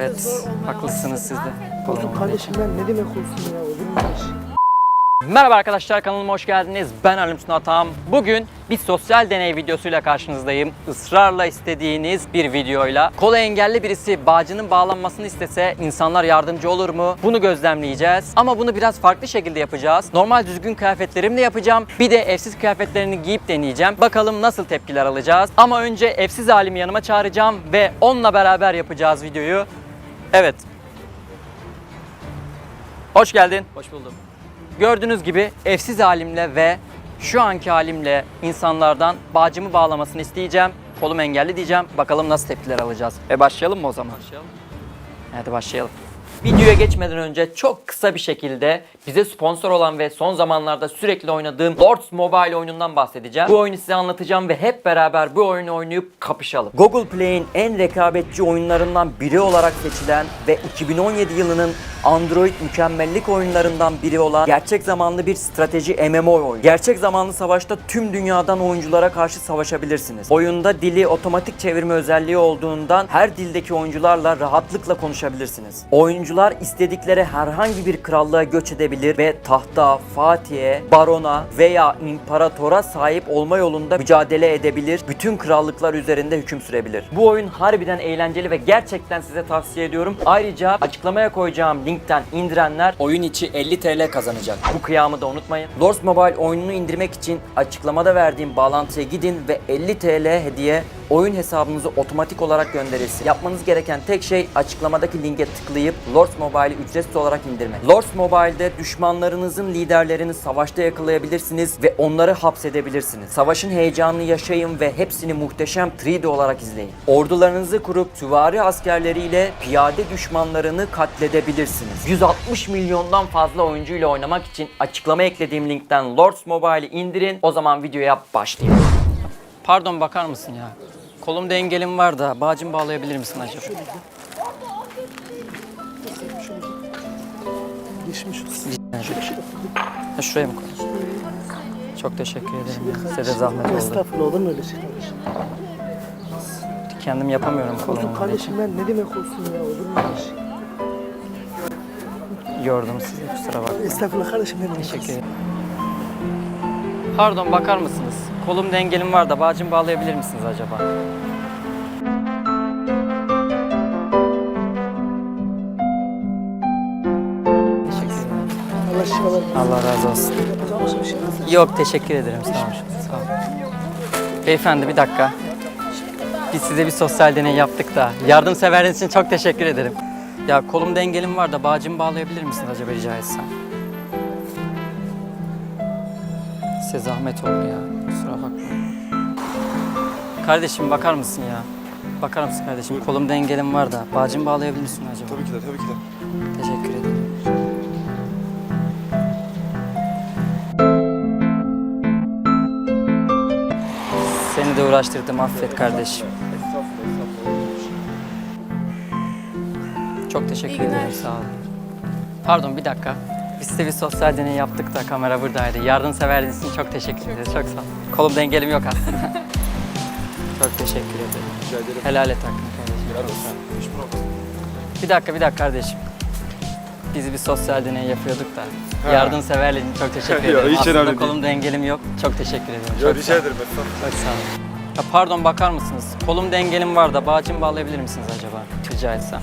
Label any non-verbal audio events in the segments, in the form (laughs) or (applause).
Evet, haklısınız siz de. Dostum kardeşim ben ne demek olsun ya şey? Merhaba arkadaşlar kanalıma hoş geldiniz. Ben Halim Sunatam. Bugün bir sosyal deney videosuyla karşınızdayım. Israrla istediğiniz bir videoyla. Kola engelli birisi bağcının bağlanmasını istese insanlar yardımcı olur mu? Bunu gözlemleyeceğiz. Ama bunu biraz farklı şekilde yapacağız. Normal düzgün kıyafetlerimle yapacağım. Bir de evsiz kıyafetlerini giyip deneyeceğim. Bakalım nasıl tepkiler alacağız. Ama önce evsiz halimi yanıma çağıracağım ve onunla beraber yapacağız videoyu. Evet. Hoş geldin. Hoş buldum. Gördüğünüz gibi evsiz halimle ve şu anki halimle insanlardan bağcımı bağlamasını isteyeceğim. Kolum engelli diyeceğim. Bakalım nasıl tepkiler alacağız. E başlayalım mı o zaman? Başlayalım. Hadi başlayalım. Videoya geçmeden önce çok kısa bir şekilde bize sponsor olan ve son zamanlarda sürekli oynadığım Lords Mobile oyunundan bahsedeceğim. Bu oyunu size anlatacağım ve hep beraber bu oyunu oynayıp kapışalım. Google Play'in en rekabetçi oyunlarından biri olarak seçilen ve 2017 yılının Android mükemmellik oyunlarından biri olan gerçek zamanlı bir strateji MMO oyunu. Gerçek zamanlı savaşta tüm dünyadan oyunculara karşı savaşabilirsiniz. Oyunda dili otomatik çevirme özelliği olduğundan her dildeki oyuncularla rahatlıkla konuşabilirsiniz. Oyuncular istedikleri herhangi bir krallığa göç edebilir ve tahta, Fatih'e, barona veya imparatora sahip olma yolunda mücadele edebilir. Bütün krallıklar üzerinde hüküm sürebilir. Bu oyun harbiden eğlenceli ve gerçekten size tavsiye ediyorum. Ayrıca açıklamaya koyacağım linkten indirenler oyun içi 50 TL kazanacak. Bu kıyamı da unutmayın. Lords Mobile oyununu indirmek için açıklamada verdiğim bağlantıya gidin ve 50 TL hediye oyun hesabınızı otomatik olarak gönderilsin. Yapmanız gereken tek şey açıklamadaki linke tıklayıp Lords Mobile'i ücretsiz olarak indirmek. Lords Mobile'de düşmanlarınızın liderlerini savaşta yakalayabilirsiniz ve onları hapsedebilirsiniz. Savaşın heyecanını yaşayın ve hepsini muhteşem 3D olarak izleyin. Ordularınızı kurup süvari askerleriyle piyade düşmanlarını katledebilirsiniz. 160 milyondan fazla oyuncuyla oynamak için açıklama eklediğim linkten Lords Mobile'i indirin. O zaman videoya başlayalım. Pardon bakar mısın ya? Kolumda engelim var da bağcım bağlayabilir misin acaba? Geçmiş olsun. Ha, şuraya mı koy? Çok teşekkür ederim ya. Size de zahmet oldu. Estağfurullah olur mu öyle şey? Kendim yapamıyorum Dostum kolumu. kardeşim ben ne demek olsun ya olur mu öyle şey? Yordum sizi kusura bakmayın. Estağfurullah kardeşim ne demek Teşekkür olsun? ederim. Pardon bakar mısınız? Kolumda engelim var da bağcım bağlayabilir misiniz acaba? Allah razı olsun. Yok. Teşekkür ederim sağ olun. Sağ olun. Beyefendi bir dakika. Biz size bir sosyal deney yaptık da yardımseverliğiniz için çok teşekkür ederim. Ya kolumda engelim var da bağcımı bağlayabilir misiniz acaba rica etsem? Size zahmet oldu ya. Kardeşim bakar mısın ya? Bakar mısın kardeşim? Kolumda engelim var da bağcımı bağlayabilir misin acaba? Tabii ki de, tabii ki de. Teşekkür ederim. Seni de uğraştırdım affet kardeşim. Çok teşekkür ederim sağ olun. Pardon bir dakika. Biz size bir sosyal deney yaptık da kamera buradaydı. Yardımseverliğiniz için çok teşekkür ederiz. Çok sağ olun. Kolumda engelim yok aslında. (laughs) çok teşekkür ederim. Rica ederim. Helal et hakkını kardeşim. Hiç problem. Bir dakika bir dakika kardeşim. Biz bir sosyal deney yapıyorduk da. Ha. Yardımseverliğin için çok teşekkür (laughs) Yok, ederim. hiç Aslında önemli kolumda engelim yok. Çok teşekkür ederim. Yo, çok rica sağ olun. ederim. Estağfurullah. Çok sağ olun. Ya pardon bakar mısınız? Kolumda engelim var da bağcımı bağlayabilir misiniz acaba? Rica etsem.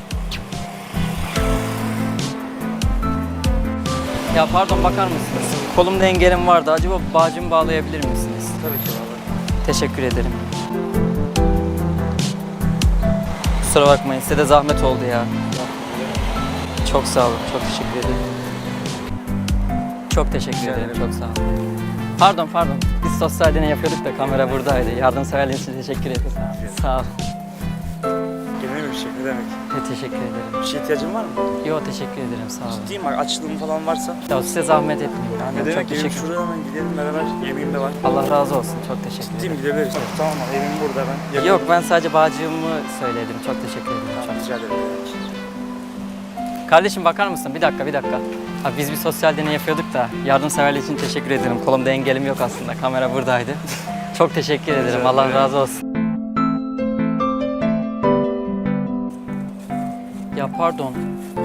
Ya pardon bakar mısınız? Kolumda engelim var da acaba bağcımı bağlayabilir misiniz? Tabii ki vallahi. Teşekkür ederim. Kusura bakmayın size de zahmet oldu ya. Çok sağ olun. Çok teşekkür ederim. Çok teşekkür ederim. Çok sağ olun. Pardon pardon. Biz sosyal deney yapıyorduk da kamera buradaydı. Yardımseverliğiniz için teşekkür ederim. Sağ ol. Bir şey ne demek? Te- teşekkür ederim. Bir şey ihtiyacın var mı? Yo teşekkür ederim sağ olun. Ciddiyim bak açlığın falan varsa. Ya size zahmet etmeyeyim. Yani. Ne Çok demek? Evim şuraya hemen gidelim beraber. Yemeğim de var. Allah razı olsun. Çok teşekkür Ciddiyim ederim. gidebiliriz. Tamam mı? Evim burada ben. Yakın. Yok ben sadece bağcığımı söyledim. Çok teşekkür ederim. Çok Tamam, rica ederim. Kardeşim bakar mısın? Bir dakika, bir dakika. Abi biz bir sosyal deney yapıyorduk da yardımseverliği için teşekkür ederim. Kolumda engelim yok aslında. Kamera buradaydı. (laughs) Çok teşekkür ederim. Allah razı olsun. Ya pardon.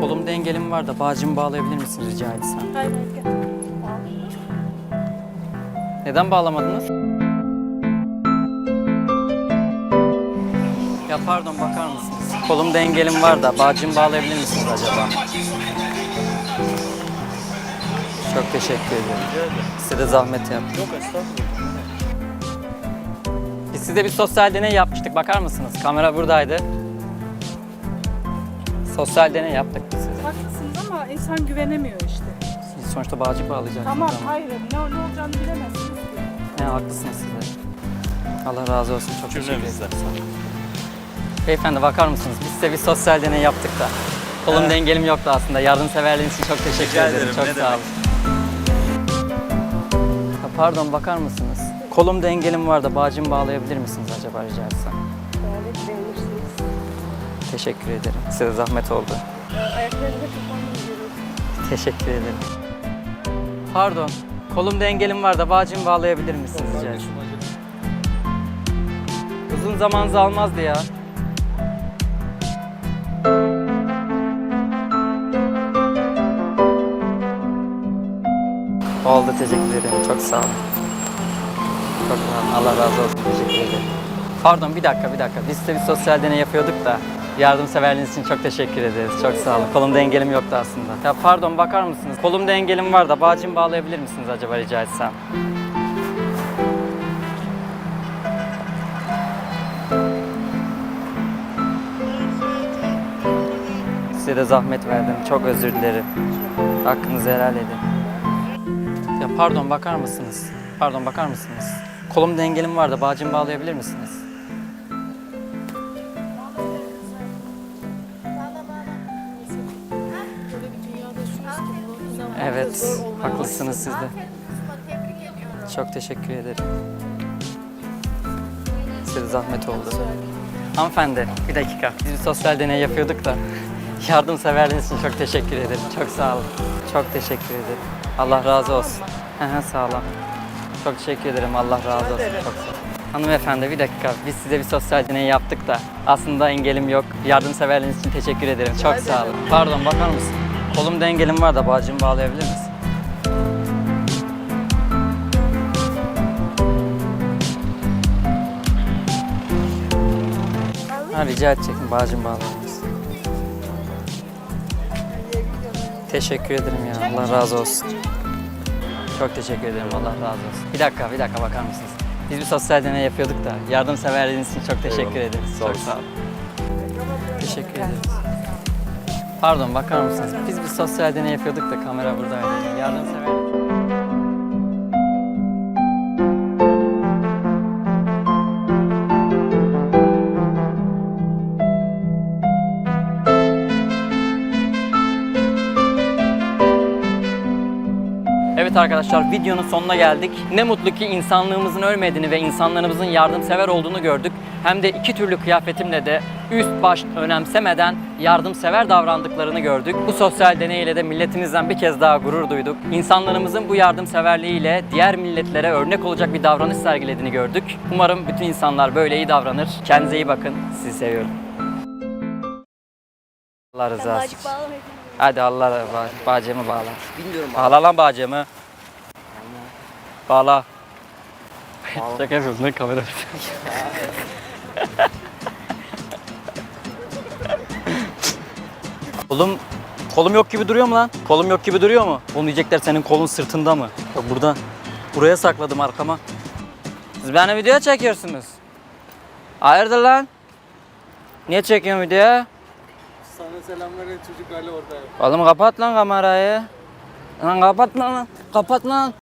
Kolumda engelim var da bağcımı bağlayabilir misin rica etsem? Hayır hayır gel. Neden bağlamadınız? Ya pardon bakar mısınız? Kolumda engelim var da bağcımı bağlayabilir misiniz acaba? Çok teşekkür ederim. Size de zahmet yaptım. Yok estağfurullah. Biz size bir sosyal deney yapmıştık. Bakar mısınız? Kamera buradaydı. Sosyal deney yaptık biz size. Haklısınız ama insan güvenemiyor işte. Siz sonuçta bağcı bağlayacaksınız Tamam ama. hayır ne, ne olacağını bilemezsiniz. Ne haklısınız siz de. Allah razı olsun. Çok teşekkür ederim. Cümlemizden. Beyefendi bakar mısınız? Biz size bir sosyal deney yaptık da. Kolumda engelim yoktu aslında. Yardımseverliğiniz için çok teşekkür Rica ederim. ederim, Çok ne sağ olun. Pardon bakar mısınız? Kolumda engelim var da bağcımı bağlayabilir misiniz acaba rica etsem? Teşekkür ederim. Size de zahmet oldu. Ayaklarını tutmanız gerekiyor. Teşekkür ederim. Pardon. Kolumda engelim var da bağcımı bağlayabilir misiniz rica? Uzun zamanınızı almazdı ya. Oldu teşekkür ederim. Çok sağ olun. Çok sağ olun. Allah razı olsun. Teşekkür ederim. Pardon bir dakika bir dakika. Biz size bir sosyal deney yapıyorduk da yardımseverliğiniz için çok teşekkür ederiz. Çok sağ olun. Kolumda engelim yoktu aslında. Ya pardon bakar mısınız? Kolumda engelim var da bağcımı bağlayabilir misiniz acaba rica etsem? Size de zahmet verdim. Çok özür dilerim. Hakkınızı helal edin. Ya pardon bakar mısınız? Pardon bakar mısınız? Kolumda engelim var da bağcımı bağlayabilir misiniz? Evet, haklısınız siz de. Çok teşekkür ederim. Size de zahmet oldu. Hanımefendi, bir dakika. Biz bir sosyal deney yapıyorduk da. (laughs) Yardımseverliğiniz için çok teşekkür ederim. Çok sağ olun. Çok teşekkür ederim. Allah razı olsun. Sağ olun. Çok teşekkür ederim. Allah razı olsun. Çok sağ olun. Hanımefendi bir dakika. Biz size bir sosyal deney yaptık da. Aslında engelim yok. Yardımseverliğiniz için teşekkür ederim. Çok sağ olun. Pardon bakar mısın? Kolumda engelim var da bağcımı bağlayabilir misin? Ha, rica edecektim bağcım bağlarınız. Teşekkür ederim ya. Allah razı olsun. Çok teşekkür ederim. Allah razı olsun. Bir dakika, bir dakika bakar mısınız? Biz bir sosyal deney yapıyorduk da yardımseverliğiniz için çok teşekkür ederiz. Çok sağ olun. Teşekkür ederiz. Pardon bakar mısınız? Biz bir sosyal deney yapıyorduk da kamera buradaydı. Yardımsever. Evet arkadaşlar videonun sonuna geldik. Ne mutlu ki insanlığımızın ölmediğini ve insanlarımızın yardımsever olduğunu gördük. Hem de iki türlü kıyafetimle de üst baş önemsemeden yardımsever davrandıklarını gördük. Bu sosyal deneyle de milletimizden bir kez daha gurur duyduk. İnsanlarımızın bu yardımseverliğiyle diğer milletlere örnek olacak bir davranış sergilediğini gördük. Umarım bütün insanlar böyle iyi davranır. Kendinize iyi bakın. Sizi seviyorum. Allah rızası için. Hadi Allah ba bağcımı bağla. Bilmiyorum. Bağla lan bağcımı. Bağla. Şaka yapıyorsun lan kamera. (laughs) kolum kolum yok gibi duruyor mu lan? Kolum yok gibi duruyor mu? Onu diyecekler senin kolun sırtında mı? Yok burada. Buraya sakladım arkama. Siz beni video çekiyorsunuz. Hayırdır lan? Niye çekiyorsun video? Sana selam veren çocuk hala orada. Oğlum kapat lan kamerayı. Lan kapat lan. Kapat lan.